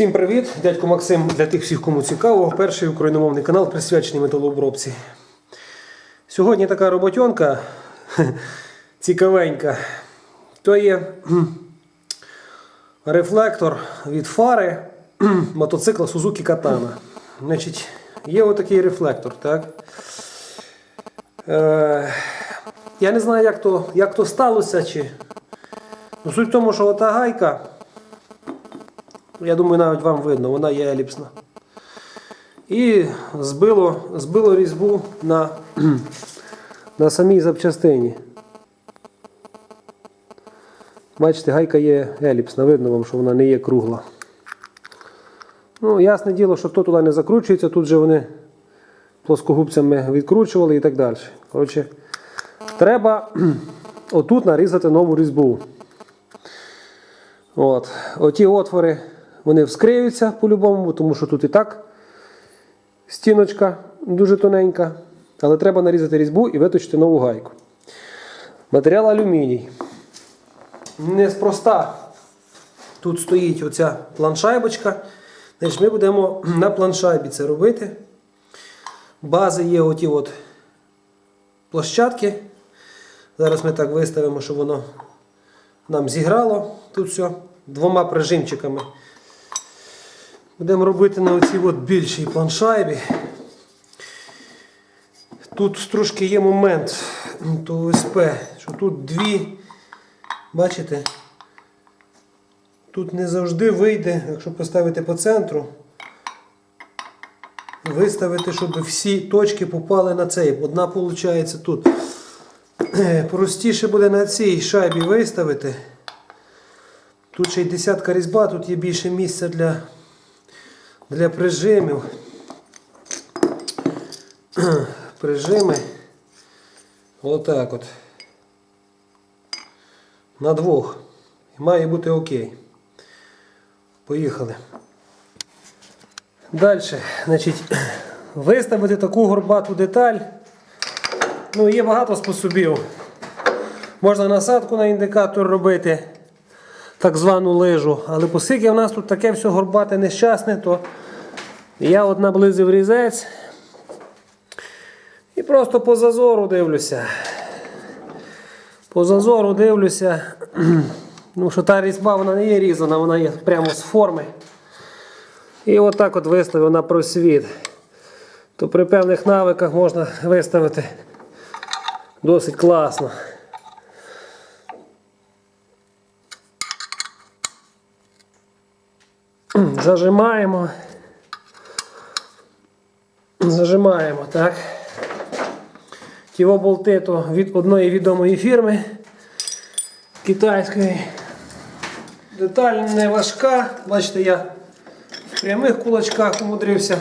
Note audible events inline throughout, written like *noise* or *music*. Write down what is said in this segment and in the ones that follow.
Всім привіт! Дядько Максим для тих всіх, кому цікаво. Перший україномовний канал присвячений металообробці. Сьогодні така роботьонка *laughs* цікавенька. То є рефлектор від фари мотоцикла Suzuki Katana. Значить, є отакий рефлектор, так? Е, я не знаю, як то, як то сталося. Чи... Ну, суть в тому, що ота гайка. Я думаю, навіть вам видно, вона є еліпсна. І збило, збило різьбу на, *clears throat* на самій запчастині. Бачите, гайка є еліпсна, видно вам, що вона не є кругла. Ну, ясне діло, що то туди не закручується, тут же вони плоскогубцями відкручували і так далі. Коротше, треба *clears throat* отут нарізати нову різьбу. От. Оті отвори вони вскриються по-любому, тому що тут і так стіночка дуже тоненька. Але треба нарізати різьбу і виточити нову гайку. Матеріал алюміній. Неспроста тут стоїть оця планшайбочка. Значить, Ми будемо на планшайбі це робити. Бази є оті от площадки. Зараз ми так виставимо, щоб воно нам зіграло тут все двома прижимчиками. Будемо робити на оцій от більшій планшайбі. Тут трошки є момент то ОСП, що тут дві, бачите, тут не завжди вийде, якщо поставити по центру, виставити, щоб всі точки попали на цей. Одна виходить тут. Е, Простіше буде на цій шайбі виставити. Тут ще й десятка різьба, тут є більше місця для, для прижимів. *clears throat* Прижими. Отак от. На двох. Має бути окей. Поїхали. Далі, значить, *clears throat* виставити таку горбату деталь. Ну, є багато способів. Можна насадку на індикатор робити, так звану лижу. Але оскільки в нас тут таке все горбате нещасне, то я от наблизив різець і просто по зазору дивлюся. По зазору дивлюся, *clears throat* ну, що та різьба вона не є різана, вона є прямо з форми. І отак от виставив на просвіт. То при певних навиках можна виставити досить класно. *clears throat* Зажимаємо. Зажимаємо, так. Ті болти то від одної відомої фірми китайської. Деталь не важка. Бачите, я в прямих кулачках умудрився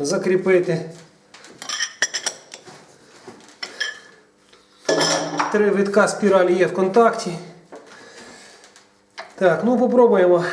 закріпити. Три витка спіралі є в контакті. Так, ну попробуємо.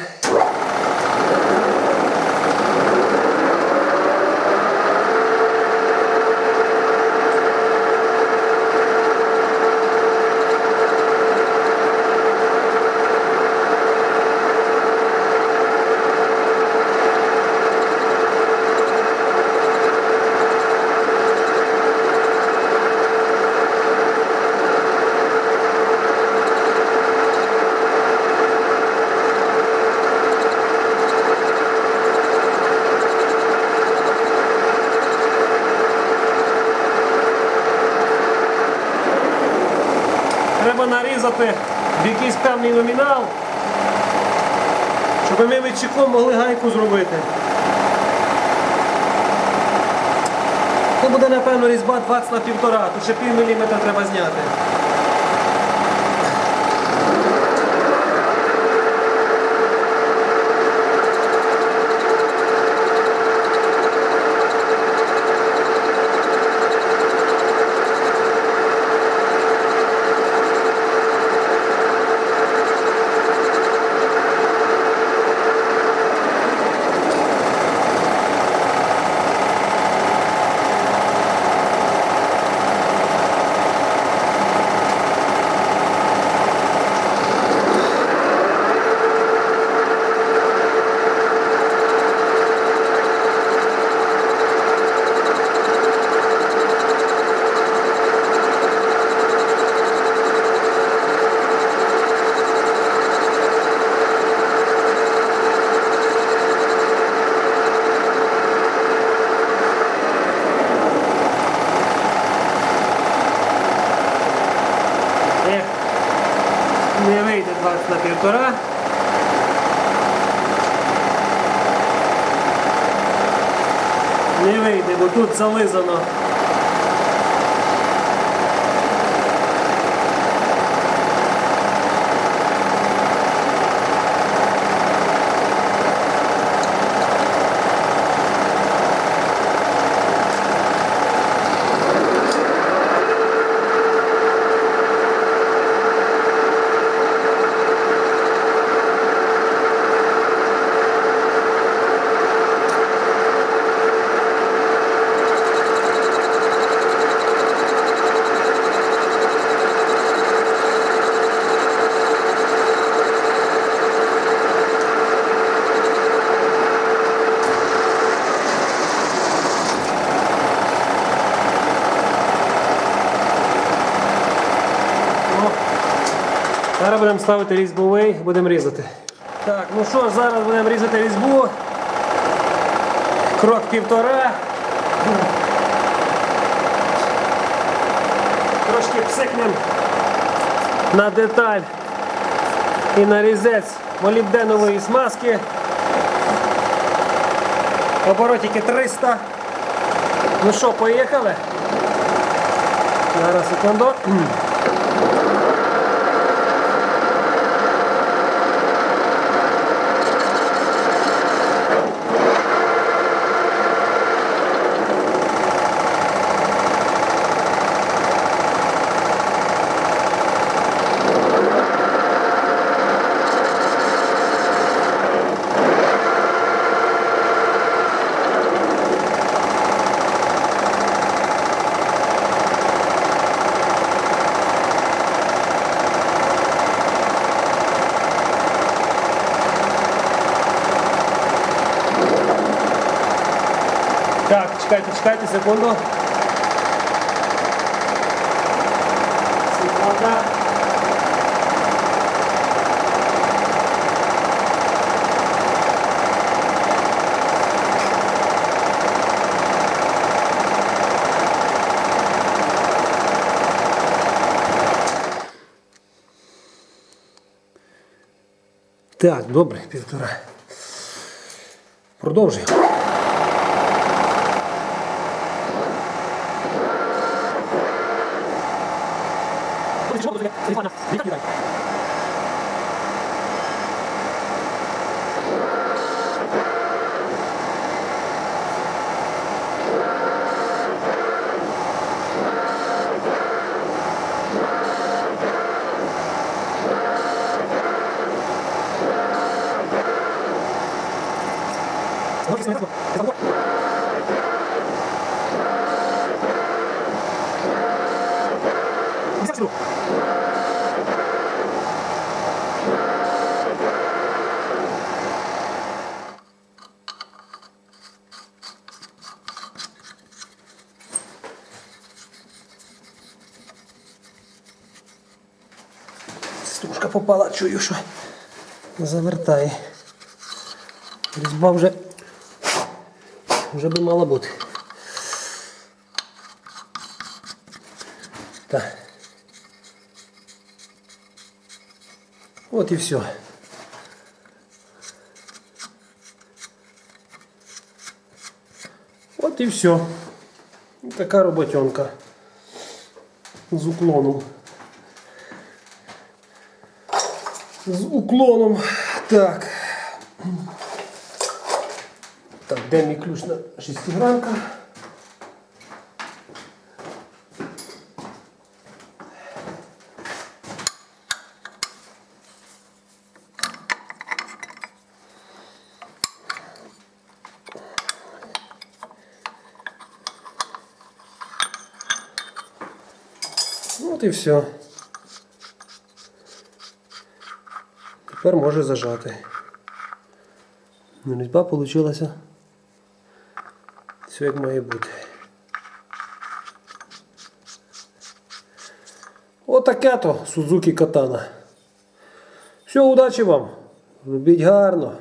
Треба в якийсь певний номінал, щоб ми відчеком могли гайку зробити. Тут буде, напевно, різьба 20 на 1,5, тут ще пів міліметра треба зняти. Півтора. Не вийде, бо тут зализано. Ну, Зараз будемо ставити різьбовий, будемо різати. Так, ну що ж, зараз будемо різати різьбу. Крок півтора. Трошки псикнем на деталь і на різець молібденової смазки. Оборотики 300. Ну що, поїхали? Зараз секунду. Так, чекайте, чекайте, секунду. Секунда. Так, добре, півтора. Продовжуємо. 前半の三角大。Não, isso mesmo. Essa boa. しろ Стружка попала, чую, що завертає. Різьба вже, вже би мала бути. Так. От і все. От і все. Така роботенка з уклоном. З уклоном. Так. Так, де мій ключ на шестигранка? От і все. Тепер може зажати. Ну, Різьба вийшла. Все як має бути. Отаке то Сузуки Катана. Все, удачі вам. Робіть гарно.